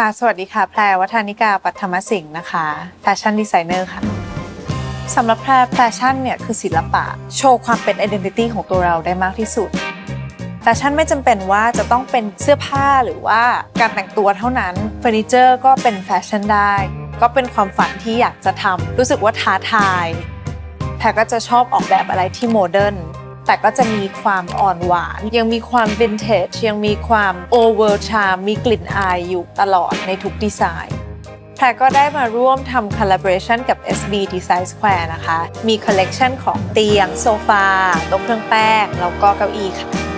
ค่ะ สวัสดีค่ะ แพรวัฒนิกา ปัทมสิงห์นะคะ แฟชั่นดีไซเนอร์ค่ะสำหรับแพรแฟชั่นเนี่ยคือศิลปะ โชว์ความเป็น identity ของตัวเราได้มากที่สุด แฟชั่นไม่จำเป็นว่าจะต้องเป็นเสื้อผ้าหรือว่าการแต่งตัวเท่านั้นเฟอร์นิเจอร์ก็เป็นแฟชั่นได้ ก็เป็นความฝันที่อยากจะทำรู้สึกว่าท้าทาย แพรก็จะชอบออกแบบอะไรที่โมเดิร์น แต่ก็จะมีความอ่อนหวาน ยังมีความวินเทจยังมีความโอเวอร์ชามีกลิ่นอายอยู่ตลอดในทุกดีไซน์แพรก็ได้มาร่วมทำ collaboration กับ SB Design Square นะคะ มีคอลเลกชันของเตียง โซฟาโต๊ะเครื่องแป้ง แล้วก็เก้าอี้ค่ะ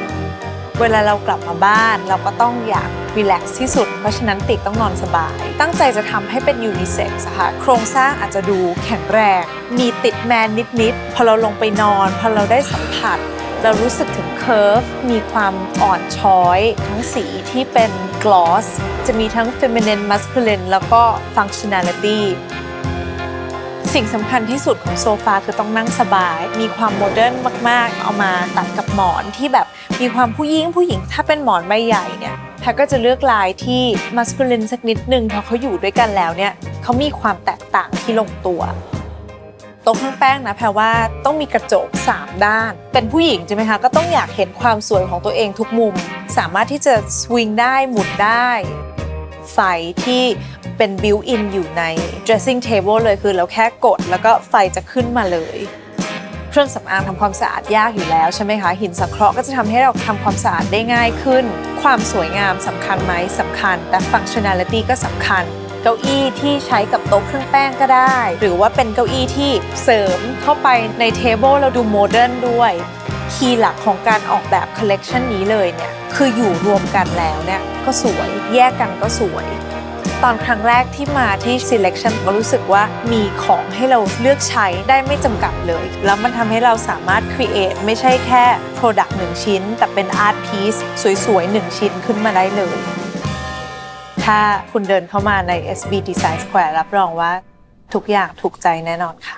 เวลาเรากลับมาบ้าน เราก็ต้องอยากรีแลกซ์ที่สุด เพราะฉะนั้นติกต้องนอนสบาย ตั้งใจจะทำให้เป็นยูนิเซ็กซ์ค่ะโครงสร้างอาจจะดูแข็งแรง มีติดแมนนิด ๆ พอเราลงไปนอน พอเราได้สัมผัส เรารู้สึกถึงเคอร์ฟ มีความอ่อนช้อย ทั้งสีที่เป็นกลอส จะมีทั้ง feminine masculine แล้วก็ functionality สิ่งสำคัญที่สุดของโซฟาคือต้องนั่งสบาย มีความโมเดิร์นมาก ๆ เอามาตัดกับหมอนที่แบบ มีความผู้หญิงผู้หญิงถ้าเป็นหมอนใบใหญ่เนี่ยแพรก็จะเลือกลายที่มัสคูลินสักนิดนึงเพราะเขาอยู่ด้วยกันแล้วเนี่ยเขามีความแตกต่างที่ลงตัวโต๊ะเครื่องแป้งนะแพรว่าต้องมีกระจก 3 ด้าน เป็นผู้หญิงใช่ไหมคะก็ต้องอยากเห็นความสวยของตัวเองทุกมุม สามารถที่จะสวิงได้หมุนได้ไฟที่เป็นบิวอินอยู่ใน dressing table เลยคือเราแค่กดแล้วก็ไฟจะขึ้นมาเลย เครื่องสำอางทำความสะอาดยากอยู่แล้วใช่ไหมคะหินสังเคราะห์ก็จะทำให้เราทำความสะอาดได้ง่ายขึ้น ความสวยงามสำคัญไหมสำคัญ แต่ functionality ก็สำคัญ เก้าอี้ที่ใช้กับโต๊ะเครื่องแป้งก็ได้ หรือว่าเป็นเก้าอี้ที่เสริมเข้าไปในเทเบิลเราดูโมเดิร์นด้วยคีย์หลักของการออกแบบคอลเลกชันนี้เลยเนี่ยคืออยู่รวมกันแล้วเนี่ยก็สวยแยกกันก็สวย ตอนครั้งแรกที่มาที่ selection ก็รู้สึกว่ามีของให้เราเลือกใช้ได้ไม่จำกัดเลย แล้วมันทำให้เราสามารถ create ไม่ใช่แค่ product หนึ่งชิ้น แต่เป็น art piece สวยๆหนึ่งชิ้นขึ้นมาได้เลย ถ้าคุณเดินเข้ามาใน SB Design Square รับรองว่าทุกอย่างถูกใจแน่นอนค่ะ